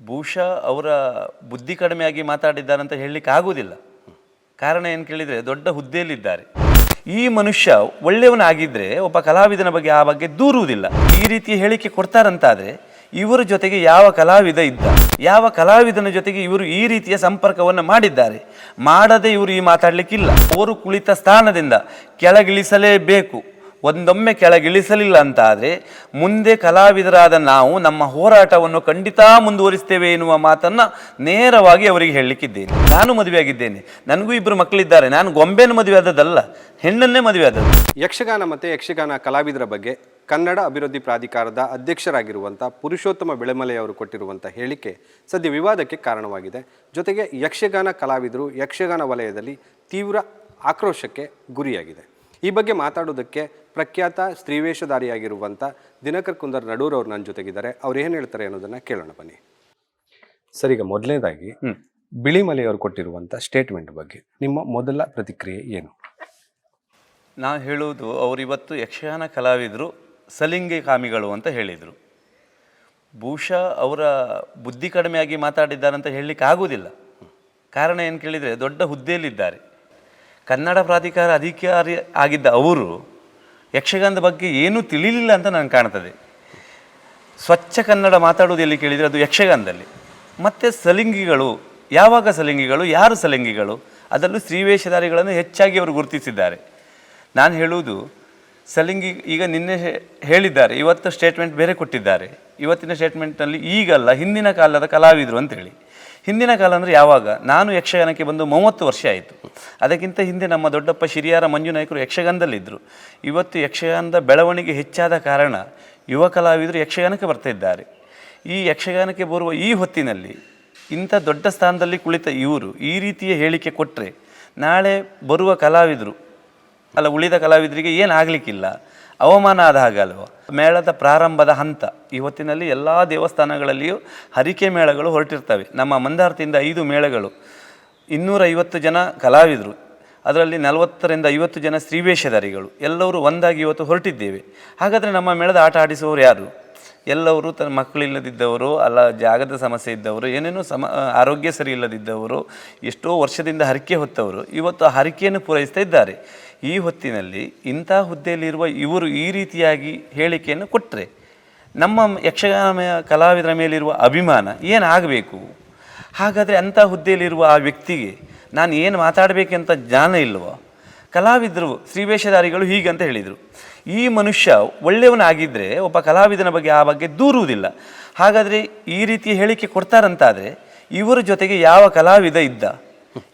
ಬಹುಶಃ ಅವರ ಬುದ್ಧಿ ಕಡಿಮೆಯಾಗಿ ಅಂತ ಹೇಳಲಿಕ್ಕೆ ಆಗುವುದಿಲ್ಲ. ಕಾರಣ ಏನು ಕೇಳಿದರೆ, ದೊಡ್ಡ ಹುದ್ದೆಯಲ್ಲಿದ್ದಾರೆ. ಈ ಮನುಷ್ಯ ಒಳ್ಳೆಯವನಾಗಿದ್ದರೆ ಒಬ್ಬ ಕಲಾವಿದನ ಬಗ್ಗೆ ಆ ಬಗ್ಗೆ ದೂರುವುದಿಲ್ಲ. ಈ ರೀತಿ ಹೇಳಿಕೆ ಕೊಡ್ತಾರಂತಾದರೆ, ಇವರ ಜೊತೆಗೆ ಯಾವ ಕಲಾವಿದ ಇದ್ದ, ಯಾವ ಕಲಾವಿದನ ಜೊತೆಗೆ ಇವರು ಈ ರೀತಿಯ ಸಂಪರ್ಕವನ್ನು ಮಾಡಿದ್ದಾರೆ, ಮಾಡದೆ ಇವರು ಈ ಮಾತಾಡಲಿಕ್ಕಿಲ್ಲ. ಅವರು ಕುಳಿತ ಸ್ಥಾನದಿಂದ ಕೆಳಗಿಳಿಸಲೇಬೇಕು. ಒಂದೊಮ್ಮೆ ಕೆಳಗಿಳಿಸಲಿಲ್ಲ ಅಂತಾದರೆ ಮುಂದೆ ಕಲಾವಿದರಾದ ನಾವು ನಮ್ಮ ಹೋರಾಟವನ್ನು ಖಂಡಿತ ಮುಂದುವರಿಸ್ತೇವೆ ಎನ್ನುವ ಮಾತನ್ನು ನೇರವಾಗಿ ಅವರಿಗೆ ಹೇಳಲಿಕ್ಕಿದ್ದೇನೆ. ನಾನು ಮದುವೆಯಾಗಿದ್ದೇನೆ ನನಗೂ ಇಬ್ಬರು ಮಕ್ಕಳಿದ್ದಾರೆ. ನಾನು ಗೊಂಬೆನ ಮದುವೆ ಆದದ್ದಲ್ಲ, ಹೆಣ್ಣನ್ನೇ ಮದುವೆ ಆದದ್ದು. ಯಕ್ಷಗಾನ ಮತ್ತು ಯಕ್ಷಗಾನ ಕಲಾವಿದರ ಬಗ್ಗೆ ಕನ್ನಡ ಅಭಿವೃದ್ಧಿ ಪ್ರಾಧಿಕಾರದ ಅಧ್ಯಕ್ಷರಾಗಿರುವಂಥ ಪುರುಷೋತ್ತಮ ಬೆಳೆಮಲೆಯವರು ಕೊಟ್ಟಿರುವಂಥ ಹೇಳಿಕೆ ಸದ್ಯ ವಿವಾದಕ್ಕೆ ಕಾರಣವಾಗಿದೆ. ಜೊತೆಗೆ ಯಕ್ಷಗಾನ ಕಲಾವಿದರು ಯಕ್ಷಗಾನ ವಲಯದಲ್ಲಿ ತೀವ್ರ ಆಕ್ರೋಶಕ್ಕೆ ಗುರಿಯಾಗಿದೆ. ಈ ಬಗ್ಗೆ ಮಾತಾಡೋದಕ್ಕೆ ಪ್ರಖ್ಯಾತ ಸ್ತ್ರೀವೇಷಧಾರಿಯಾಗಿರುವಂಥ ದಿನಕರ್ ಕುಂದರ್ ನಡೂರ್ ಅವರು ನನ್ನ ಜೊತೆಗಿದ್ದಾರೆ. ಅವ್ರು ಏನು ಹೇಳ್ತಾರೆ ಅನ್ನೋದನ್ನ ಕೇಳೋಣ ಬನ್ನಿ. ಸರಿ ಈಗ ಮೊದಲನೇದಾಗಿ ಬಿಳಿಮಲೆ ಅವರು ಕೊಟ್ಟಿರುವಂಥ ಸ್ಟೇಟ್ಮೆಂಟ್ ಬಗ್ಗೆ ನಿಮ್ಮ ಮೊದಲ ಪ್ರತಿಕ್ರಿಯೆ ಏನು? ನಾವು ಹೇಳುವುದು ಅವರಿವತ್ತು ಯಕ್ಷಗಾನ ಕಲಾವಿದರು ಸಲಿಂಗಿ ಕಾಮಿಗಳು ಅಂತ ಹೇಳಿದರು. ಬಹುಶಃ ಅವರ ಬುದ್ಧಿ ಕಡಿಮೆಯಾಗಿ ಮಾತಾಡಿದ್ದಾರಂತ ಹೇಳಲಿಕ್ಕೆ ಆಗುವುದಿಲ್ಲ ಕಾರಣ ಏನು ಕೇಳಿದರೆ ದೊಡ್ಡ ಹುದ್ದೆಯಲ್ಲಿದ್ದಾರೆ. ಕನ್ನಡ ಪ್ರಾಧಿಕಾರ ಅಧಿಕಾರಿ ಆಗಿದ್ದ ಅವರು ಯಕ್ಷಗಾನದ ಬಗ್ಗೆ ಏನೂ ತಿಳಿಲಿಲ್ಲ ಅಂತ ನನಗೆ ಕಾಣ್ತದೆ. ಸ್ವಚ್ಛ ಕನ್ನಡ ಮಾತಾಡೋದು ಎಲ್ಲಿ ಕೇಳಿದರೆ ಅದು ಯಕ್ಷಗಾನದಲ್ಲಿ. ಮತ್ತು ಸಲಿಂಗಿಗಳು, ಯಾವಾಗ ಸಲಿಂಗಿಗಳು, ಯಾರು ಸಲಿಂಗಿಗಳು, ಅದರಲ್ಲೂ ಸ್ತ್ರೀವೇಷಧಾರಿಗಳನ್ನು ಹೆಚ್ಚಾಗಿ ಅವರು ಗುರುತಿಸಿದ್ದಾರೆ. ನಾನು ಹೇಳುವುದು ಸಲಿಂಗಿ ಈಗ ನಿನ್ನೆ ಹೇಳಿದ್ದಾರೆ. ಇವತ್ತು ಸ್ಟೇಟ್ಮೆಂಟ್ ಬೇರೆ ಕೊಟ್ಟಿದ್ದಾರೆ. ಇವತ್ತಿನ ಸ್ಟೇಟ್ಮೆಂಟ್ನಲ್ಲಿ ಈಗಲ್ಲ, ಹಿಂದಿನ ಕಾಲದ ಕಲಾವಿದರು ಅಂತೇಳಿ. ಹಿಂದಿನ ಕಾಲ ಅಂದರೆ ಯಾವಾಗ? ನಾನು ಯಕ್ಷಗಾನಕ್ಕೆ ಬಂದು ಮೂವತ್ತು ವರ್ಷ ಆಯಿತು. ಅದಕ್ಕಿಂತ ಹಿಂದೆ ನಮ್ಮ ದೊಡ್ಡಪ್ಪ ಶಿರಿಯಾರ ಮಂಜು ನಾಯಕರು ಯಕ್ಷಗಾನದಲ್ಲಿದ್ದರು ಇವತ್ತು ಯಕ್ಷಗಾನದ ಬೆಳವಣಿಗೆ ಹೆಚ್ಚಾದ ಕಾರಣ ಯುವ ಕಲಾವಿದರು ಯಕ್ಷಗಾನಕ್ಕೆ ಬರ್ತಾ ಇದ್ದಾರೆ. ಈ ಯಕ್ಷಗಾನಕ್ಕೆ ಬರುವ ಈ ಹೊತ್ತಿನಲ್ಲಿ ಇಂಥ ದೊಡ್ಡ ಸ್ಥಾನದಲ್ಲಿ ಕುಳಿತ ಇವರು ಈ ರೀತಿಯ ಹೇಳಿಕೆ ಕೊಟ್ಟರೆ ನಾಳೆ ಬರುವ ಕಲಾವಿದರು ಅಲ್ಲ, ಉಳಿದ ಕಲಾವಿದರಿಗೆ ಏನು ಆಗಲಿಕ್ಕಿಲ್ಲ. ಅವಮಾನ ಆದ ಹಾಗಲ್ವ ಮೇಳದ ಪ್ರಾರಂಭದ ಹಂತ. ಇವತ್ತಿನಲ್ಲಿ ಎಲ್ಲ ದೇವಸ್ಥಾನಗಳಲ್ಲಿಯೂ ಹರಿಕೆ ಮೇಳಗಳು ಹೊರಟಿರ್ತವೆ. ನಮ್ಮ ಮಂದಾರ್ತಿಯಿಂದ ಐದು ಮೇಳಗಳು. ಇನ್ನೂರೈವತ್ತು ಜನ ಕಲಾವಿದರು. ಅದರಲ್ಲಿ ನಲವತ್ತರಿಂದ ಐವತ್ತು ಜನ ಸ್ತ್ರೀವೇಷಧಾರಿಗಳು ಎಲ್ಲರೂ ಒಂದಾಗಿ ಇವತ್ತು ಹೊರಟಿದ್ದೇವೆ. ಹಾಗಾದರೆ ನಮ್ಮ ಮೇಳದ ಆಟ ಆಡಿಸುವವರು ಯಾರು? ಎಲ್ಲವರು ತನ್ನ ಮಕ್ಕಳಿಲ್ಲದಿದ್ದವರು ಅಲ್ಲ ಜಾಗದ ಸಮಸ್ಯೆ ಇದ್ದವರು, ಏನೇನೋ ಸಮ ಆರೋಗ್ಯ ಸರಿ ಇಲ್ಲದಿದ್ದವರು, ಎಷ್ಟೋ ವರ್ಷದಿಂದ ಹರಕೆ ಹೊತ್ತವರು, ಇವತ್ತು ಆ ಹರಕೆಯನ್ನು ಪೂರೈಸ್ತಾ ಇದ್ದಾರೆ. ಈ ಹೊತ್ತಿನಲ್ಲಿ ಇಂಥ ಹುದ್ದೆಯಲ್ಲಿರುವ ಇವರು ಈ ರೀತಿಯಾಗಿ ಹೇಳಿಕೆಯನ್ನು ಕೊಟ್ಟರೆ ನಮ್ಮ ಯಕ್ಷಗಾನ ಕಲಾವಿದರ ಮೇಲಿರುವ ಅಭಿಮಾನ ಏನಾಗಬೇಕು? ಹಾಗಾದರೆ ಅಂಥ ಹುದ್ದೆಯಲ್ಲಿರುವ ಆ ವ್ಯಕ್ತಿಗೆ ನಾನು ಏನು ಮಾತಾಡಬೇಕಂತ ಜ್ಞಾನ ಇಲ್ವೋ? ಕಲಾವಿದರು ಶ್ರೀವೇಷಧಾರಿಗಳು ಹೀಗಂತ ಹೇಳಿದರು. ಈ ಮನುಷ್ಯ ಒಳ್ಳೆಯವನಾಗಿದ್ದರೆ ಒಬ್ಬ ಕಲಾವಿದನ ಬಗ್ಗೆ ಆ ಬಗ್ಗೆ ದೂರುವುದಿಲ್ಲ. ಹಾಗಾದರೆ ಈ ರೀತಿ ಹೇಳಿಕೆ ಕೊಡ್ತಾರಂತಾದರೆ ಇವರ ಜೊತೆಗೆ ಯಾವ ಕಲಾವಿದ ಇದ್ದ?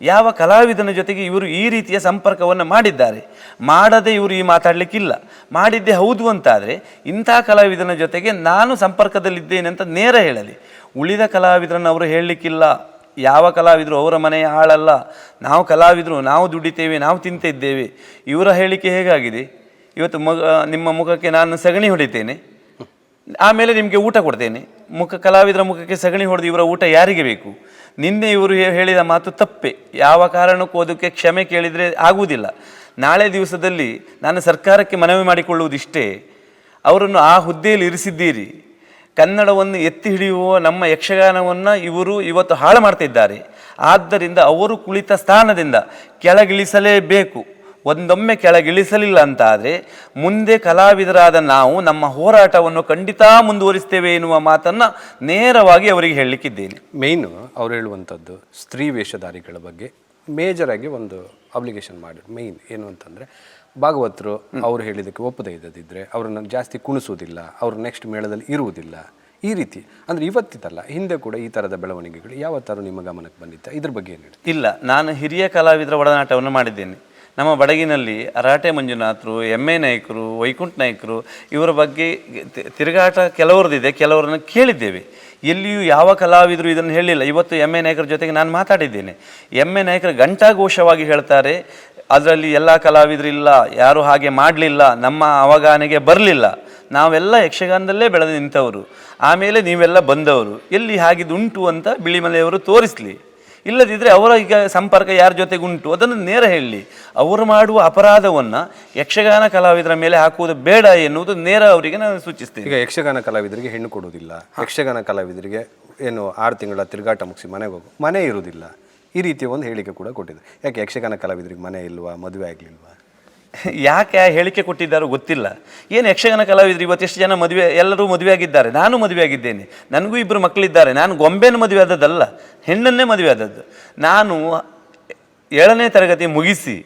ಯಾವ ಕಲಾವಿದನ ಜೊತೆಗೆ ಇವರು ಈ ರೀತಿಯ ಸಂಪರ್ಕವನ್ನು ಮಾಡಿದ್ದಾರೆ? ಮಾಡದೆ ಇವರು ಈ ಮಾತಾಡಲಿಕ್ಕಿಲ್ಲ. ಮಾಡಿದ್ದೇ ಹೌದು ಅಂತಾದರೆ ಇಂಥ ಕಲಾವಿದನ ಜೊತೆಗೆ ನಾನು ಸಂಪರ್ಕದಲ್ಲಿದ್ದೇನೆ ಅಂತ ನೇರ ಹೇಳಲಿ. ಉಳಿದ ಕಲಾವಿದರನ್ನು ಅವರು ಹೇಳಲಿಕ್ಕಿಲ್ಲ. ಯಾವ ಕಲಾವಿದರು ಅವರ ಮನೆಯ ಹಾಳಲ್ಲ. ನಾವು ಕಲಾವಿದರು, ನಾವು ದುಡಿತೇವೆ, ನಾವು ತಿಂತಿದ್ದೇವೆ ಇವರ ಹೇಳಿಕೆ ಹೇಗಾಗಿದೆ? ಇವತ್ತು ಮಗ, ನಿಮ್ಮ ಮುಖಕ್ಕೆ ನಾನು ಸಗಣಿ ಹೊಡಿತೇನೆ. ಆಮೇಲೆ ನಿಮಗೆ ಊಟ ಕೊಡ್ತೇನೆ. ಮುಖ, ಕಲಾವಿದರ ಮುಖಕ್ಕೆ ಸಗಣಿ ಹೊಡೆದು ಇವರ ಊಟ ಯಾರಿಗೆ ಬೇಕು? ನಿನ್ನೆ ಇವರು ಹೇಳಿದ ಮಾತು ತಪ್ಪೆ. ಯಾವ ಕಾರಣಕ್ಕೂ ಅದಕ್ಕೆ ಕ್ಷಮೆ ಕೇಳಿದರೆ ಆಗುವುದಿಲ್ಲ. ನಾಳೆ ದಿವಸದಲ್ಲಿ ನಾನು ಸರ್ಕಾರಕ್ಕೆ ಮನವಿ ಮಾಡಿಕೊಳ್ಳುವುದಿಷ್ಟೇ. ಅವರನ್ನು ಆ ಹುದ್ದೆಯಲ್ಲಿ ಇರಿಸಿದ್ದೀರಿ. ಕನ್ನಡವನ್ನು ಎತ್ತಿ ಹಿಡಿಯುವ ನಮ್ಮ ಯಕ್ಷಗಾನವನ್ನು ಇವರು ಇವತ್ತು ಹಾಳು ಮಾಡ್ತಿದ್ದಾರೆ. ಆದ್ದರಿಂದ ಅವರು ಕುಳಿತ ಸ್ಥಾನದಿಂದ ಕೆಳಗಿಳಿಸಲೇಬೇಕು. ಒಂದೊಮ್ಮೆ ಕೆಳಗಿಳಿಸಲಿಲ್ಲ ಅಂತಾದರೆ ಮುಂದೆ ಕಲಾವಿದರಾದ ನಾವು ನಮ್ಮ ಹೋರಾಟವನ್ನು ಖಂಡಿತ ಮುಂದುವರಿಸ್ತೇವೆ ಎನ್ನುವ ಮಾತನ್ನು ನೇರವಾಗಿ ಅವರಿಗೆ ಹೇಳಲಿಕ್ಕಿದ್ದೇನೆ. ಮೇಯ್ನು ಅವ್ರು ಹೇಳುವಂಥದ್ದು ಸ್ತ್ರೀ ವೇಷಧಾರಿಗಳ ಬಗ್ಗೆ ಮೇಜರಾಗಿ ಒಂದು ಅಬ್ಲಿಗೇಷನ್ ಮಾಡಿ ಮೇಯ್ನ್ ಏನು ಅಂತಂದರೆ ಭಾಗವತರು ಅವ್ರು ಹೇಳಿದ್ದಕ್ಕೆ ಒಪ್ಪದೇ ಇದ್ದದಿದ್ದರೆ ಅವ್ರನ್ನ ಜಾಸ್ತಿ ಕುಣಿಸೋದಿಲ್ಲ ಅವ್ರು ನೆಕ್ಸ್ಟ್ ಮೇಳದಲ್ಲಿ ಇರುವುದಿಲ್ಲ. ಈ ರೀತಿ. ಅಂದರೆ ಇವತ್ತಿದ್ದಲ್ಲ ಹಿಂದೆ ಕೂಡ ಈ ಥರದ ಬೆಳವಣಿಗೆಗಳು ಯಾವತ್ತಾರು ನಿಮ್ಮ ಗಮನಕ್ಕೆ ಬಂದಿತ್ತ? ಇದ್ರ ಬಗ್ಗೆ ಏನು ಇಲ್ಲ, ನಾನು ಹಿರಿಯ ಕಲಾವಿದರ ಒಡನಾಟವನ್ನು ಮಾಡಿದ್ದೇನೆ. ನಮ್ಮ ಬಡಗಿನಲ್ಲಿ ಅರಾಟೆ ಮಂಜುನಾಥರು ಎಂ ಎ ನಾಯಕರು, ವೈಕುಂಠ ನಾಯಕರು, ಇವರ ಬಗ್ಗೆ ತಿರುಗಾಟ ಕೆಲವರದಿದೆ ಕೆಲವರನ್ನು ಕೇಳಿದ್ದೇವೆ. ಎಲ್ಲಿಯೂ ಯಾವ ಕಲಾವಿದರು ಇದನ್ನು ಹೇಳಿಲ್ಲ. ಇವತ್ತು ಎಂ ಎ ನಾಯಕರ ಜೊತೆಗೆ ನಾನು ಮಾತಾಡಿದ್ದೇನೆ. ಎಂ ಎ ನಾಯಕರು ಘಂಟಾಘೋಷವಾಗಿ ಹೇಳ್ತಾರೆ ಅದರಲ್ಲಿ ಎಲ್ಲ ಕಲಾವಿದರಿಲ್ಲ ಯಾರು ಹಾಗೆ ಮಾಡಲಿಲ್ಲ, ನಮ್ಮ ಅವಗಾನೆಗೆ ಬರಲಿಲ್ಲ. ನಾವೆಲ್ಲ ಯಕ್ಷಗಾನದಲ್ಲೇ ಬೆಳೆದು ನಿಂತವರು. ಆಮೇಲೆ ನೀವೆಲ್ಲ ಬಂದವರು. ಎಲ್ಲಿ ಹಾಗಿದುಂಟು ಅಂತ ಬಿಳಿಮಲೆಯವರು ತೋರಿಸಲಿ. ಇಲ್ಲದಿದ್ದರೆ ಅವರ ಈಗ ಸಂಪರ್ಕ ಯಾರ ಜೊತೆಗುಂಟು? ಅದನ್ನು ನೇರ ಹೇಳಲಿ ಅವರು ಮಾಡುವ ಅಪರಾಧವನ್ನು ಯಕ್ಷಗಾನ ಕಲಾವಿದರ ಮೇಲೆ ಹಾಕುವುದು ಬೇಡ ಎನ್ನುವುದು ನೇರ ಅವರಿಗೆ ನಾನು ಸೂಚಿಸ್ತೇನೆ. ಈಗ ಯಕ್ಷಗಾನ ಕಲಾವಿದರಿಗೆ ಹೆಣ್ಣು ಕೊಡುವುದಿಲ್ಲ. ಯಕ್ಷಗಾನ ಕಲಾವಿದರಿಗೆ ಏನು ಆರು ತಿಂಗಳ ತಿರುಗಾಟ ಮುಗಿಸಿ ಮನೆಗೆ ಹೋಗು. ಮನೆ ಇರುವುದಿಲ್ಲ. ಈ ರೀತಿಯ ಒಂದು ಹೇಳಿಕೆ ಕೂಡ ಕೊಟ್ಟಿದೆ. ಯಾಕೆ ಯಕ್ಷಗಾನ ಕಲಾವಿದರಿಗೆ ಮನೆ ಇಲ್ವಾ, ಮದುವೆ ಆಗಲಿಲ್ವಾ? ಯಾಕೆ ಆ ಹೇಳಿಕೆ ಕೊಟ್ಟಿದ್ದಾರೋ ಗೊತ್ತಿಲ್ಲ. ಏನು ಯಕ್ಷಗಾನ ಕಲಾವಿದರು ಇವತ್ತು ಎಷ್ಟು ಜನ ಮದುವೆ, ಎಲ್ಲರೂ ಮದುವೆ ಆಗಿದ್ದಾರೆ. ನಾನು ಮದುವೆ ಆಗಿದ್ದೇನೆ. ನನಗೂ ಇಬ್ಬರು ಮಕ್ಕಳಿದ್ದಾರೆ ನಾನು ಗೊಂಬೆನ ಮದುವೆ ಆದದ್ದಲ್ಲ, ಹೆಣ್ಣನ್ನೇ ಮದುವೆ ಆದದ್ದು. ನಾನು ಏಳನೇ ತರಗತಿ ಮುಗಿಸಿ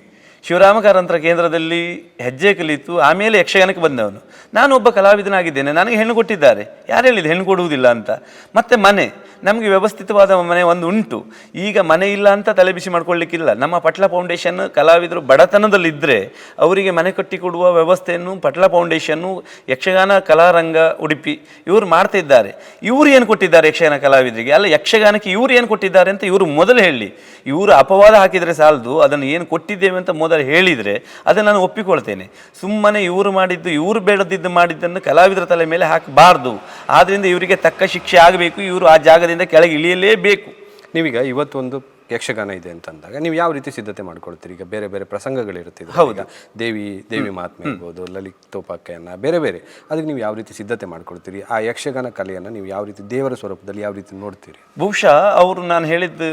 ಶಿವರಾಮ ಕಾರಂತರ ಕೇಂದ್ರದಲ್ಲಿ ಹೆಜ್ಜೆ ಕಲಿತು ಆಮೇಲೆ ಯಕ್ಷಗಾನಕ್ಕೆ ಬಂದವನು. ನಾನು ಒಬ್ಬ ಕಲಾವಿದನಾಗಿದ್ದೇನೆ, ನನಗೆ ಹೆಣ್ಣು ಕೊಟ್ಟಿದ್ದಾರೆ. ಯಾರು ಹೇಳಿದೆ ಹೆಣ್ಣು ಕೊಡುವುದಿಲ್ಲ ಅಂತ. ಮತ್ತೆ ಮನೆ, ನಮಗೆ ವ್ಯವಸ್ಥಿತವಾದ ಮನೆ ಒಂದು ಉಂಟು. ಈಗ ಮನೆ ಇಲ್ಲ ಅಂತ ತಲೆಬಿಸಿ ಮಾಡ್ಕೊಳ್ಳಿಕ್ಕಿಲ್ಲ ನಮ್ಮ ಪಟ್ಲ ಫೌಂಡೇಶನ್ ಕಲಾವಿದರು ಬಡತನದಲ್ಲಿದ್ದರೆ ಅವರಿಗೆ ಮನೆ ಕಟ್ಟಿಕೊಡುವ ವ್ಯವಸ್ಥೆಯನ್ನು, ಪಟ್ಲ ಫೌಂಡೇಶನ್ನು, ಯಕ್ಷಗಾನ ಕಲಾರಂಗ ಉಡುಪಿ ಇವರು ಮಾಡ್ತಾ ಇದ್ದಾರೆ. ಇವರು ಏನು ಕೊಟ್ಟಿದ್ದಾರೆ ಯಕ್ಷಗಾನ ಕಲಾವಿದರಿಗೆ? ಅಲ್ಲ, ಯಕ್ಷಗಾನಕ್ಕೆ ಇವರು ಏನು ಕೊಟ್ಟಿದ್ದಾರೆ ಅಂತ ಇವರು ಮೊದಲು ಹೇಳಿ. ಇವರು ಅಪವಾದ ಹಾಕಿದರೆ ಸಾಲದು, ಅದನ್ನು ಏನು ಕೊಟ್ಟಿದ್ದೇವೆ ಅಂತ ಮೊದಲು ಹೇಳಿದರೆ ಅದನ್ನು ನಾನು ಒಪ್ಪಿಕೊಳ್ತೇನೆ. ಸುಮ್ಮನೆ ಇವರು ಮಾಡಿದ್ದು ಇವರು ಬೇಡದಿದ್ದು ಮಾಡಿದ್ದನ್ನು ಕಲಾವಿದರ ತಲೆ ಮೇಲೆ ಹಾಕಬಾರ್ದು. ಆದ್ದರಿಂದ ಇವರಿಗೆ ತಕ್ಕ ಶಿಕ್ಷೆ ಆಗಬೇಕು ಇವರು ಆ ಜಾಗದಿಂದ ಕೆಳಗೆ ಇಳಿಯಲೇಬೇಕು. ನೀವೀಗ ಇವತ್ತೊಂದು ಯಕ್ಷಗಾನ ಇದೆ ಅಂತಂದಾಗ ನೀವು ಯಾವ ರೀತಿ ಸಿದ್ಧತೆ ಮಾಡ್ಕೊಳ್ತೀರಿ? ಈಗ ಬೇರೆ ಬೇರೆ ಪ್ರಸಂಗಗಳಿರುತ್ತೆ ಹೌದಾ. ದೇವಿ ದೇವಿ ಮಹಾತ್ಮೆ ಇರ್ಬೋದು ಲಲಿತೋಪಾಖ್ಯಾನ ಬೇರೆ ಬೇರೆ. ಅದಕ್ಕೆ ನೀವು ಯಾವ ರೀತಿ ಸಿದ್ಧತೆ ಮಾಡ್ಕೊಳ್ತೀರಿ? ಆ ಯಕ್ಷಗಾನ ಕಲೆಯನ್ನು ನೀವು ಯಾವ ರೀತಿ ದೇವರ ಸ್ವರೂಪದಲ್ಲಿ ಯಾವ ರೀತಿ ನೋಡ್ತೀರಿ? ಬಹುಶಃ ಅವರು ನಾನು ಹೇಳಿದ್ದು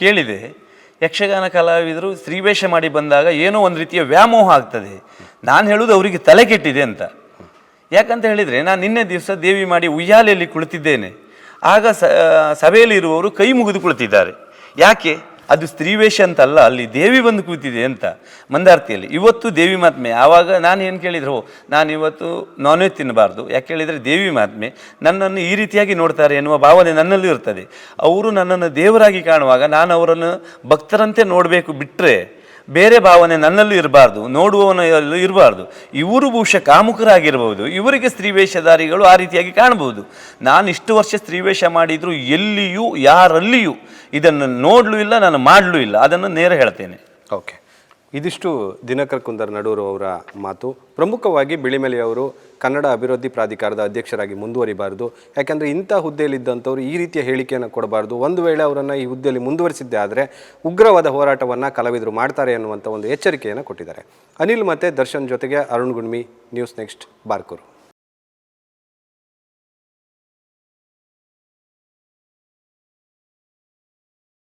ಕೇಳಿದೆ. ಯಕ್ಷಗಾನ ಕಲಾವಿದರು ಸ್ತ್ರೀವೇಷ ಮಾಡಿ ಬಂದಾಗ ಏನೋ ಒಂದು ರೀತಿಯ ವ್ಯಾಮೋಹ ಆಗ್ತದೆ. ನಾನು ಹೇಳುವುದು ಅವರಿಗೆ ತಲೆ ಕೆಟ್ಟಿದೆ ಅಂತ. ಯಾಕಂತ ಹೇಳಿದರೆ ನಾನು ನಿನ್ನೆ ದಿವಸ ದೇವಿ ಮಾಡಿ ಉಯ್ಯಾಲೆಯಲ್ಲಿ ಕುಳಿತಿದ್ದೇನೆ. ಆಗ ಸ ಸಭೆಯಲ್ಲಿ ಇರುವವರು ಕೈ ಮುಗಿದು ಕುಳಿತಿದ್ದಾರೆ. ಯಾಕೆ? ಅದು ಸ್ತ್ರೀವೇಷ ಅಂತಲ್ಲ, ಅಲ್ಲಿ ದೇವಿ ಬಂದು ಕೂತಿದೆ ಅಂತ ಮಂದಾರ್ತಿಯಲ್ಲಿ. ಇವತ್ತು ದೇವಿ ಮಾತ್ಮೆ, ಆವಾಗ ನಾನು ಏನು ಕೇಳಿದ್ರು, ನಾನು ಇವತ್ತು ನಾನ್ ವೆಜ್ ತಿನ್ನಬಾರ್ದು. ಯಾಕೆ ಹೇಳಿದರೆ ದೇವಿ ಮಾತ್ಮೆ ನನ್ನನ್ನು ಈ ರೀತಿಯಾಗಿ ನೋಡ್ತಾರೆ ಎನ್ನುವ ಭಾವನೆ ನನ್ನಲ್ಲಿ ಇರ್ತದೆ. ಅವರು ನನ್ನನ್ನು ದೇವರಾಗಿ ಕಾಣುವಾಗ ನಾನು ಅವರನ್ನು ಭಕ್ತರಂತೆ ನೋಡಬೇಕು ಬಿಟ್ಟರೆ ಬೇರೆ ಭಾವನೆ ನನ್ನಲ್ಲೂ ಇರಬಾರ್ದು, ನೋಡುವವನಲ್ಲೂ ಇರಬಾರ್ದು. ಇವರು ಬಹುಶಃ ಕಾಮುಕರಾಗಿರ್ಬೋದು ಇವರಿಗೆ ಸ್ತ್ರೀವೇಷಧಾರಿಗಳು ಆ ರೀತಿಯಾಗಿ ಕಾಣಬಹುದು. ನಾನು ಇಷ್ಟು ವರ್ಷ ಸ್ತ್ರೀವೇಷ ಮಾಡಿದರೂ ಎಲ್ಲಿಯೂ, ಯಾರಲ್ಲಿಯೂ ಇದನ್ನು ನೋಡಲೂ ಇಲ್ಲ, ನಾನು ಮಾಡಲೂ ಇಲ್ಲ. ಅದನ್ನು ನೇರ ಹೇಳ್ತೇನೆ. ಓಕೆ ಇದಿಷ್ಟು ದಿನಕರ್ ಕುಂದರ್ ನಡೂರು ಅವರ ಮಾತು. ಪ್ರಮುಖವಾಗಿ ಬಿಳಿಮಲೆಯವರು ಕನ್ನಡ ಅಭಿವೃದ್ಧಿ ಪ್ರಾಧಿಕಾರದ ಅಧ್ಯಕ್ಷರಾಗಿ ಮುಂದುವರಿಬಾರದು. ಯಾಕೆಂದರೆ ಇಂಥ ಹುದ್ದೆಯಲ್ಲಿದ್ದಂಥವ್ರು ಈ ರೀತಿಯ ಹೇಳಿಕೆಯನ್ನು ಕೊಡಬಾರ್ದು. ಒಂದು ವೇಳೆ ಅವರನ್ನು ಈ ಹುದ್ದೆಯಲ್ಲಿ ಮುಂದುವರಿಸಿದ್ದೇ ಆದರೆ ಉಗ್ರವಾದ ಹೋರಾಟವನ್ನು ಕಲಾವಿದರು ಮಾಡ್ತಾರೆ ಅನ್ನುವಂಥ ಒಂದು ಎಚ್ಚರಿಕೆಯನ್ನು ಕೊಟ್ಟಿದ್ದಾರೆ. ಅನಿಲ್ ಮತ್ತು ದರ್ಶನ್ ಜೊತೆಗೆ ಅರುಣ್ ಗುಣ್ಮಿ, ನ್ಯೂಸ್ ನೆಕ್ಸ್ಟ್, ಬಾರ್ಕೂರು.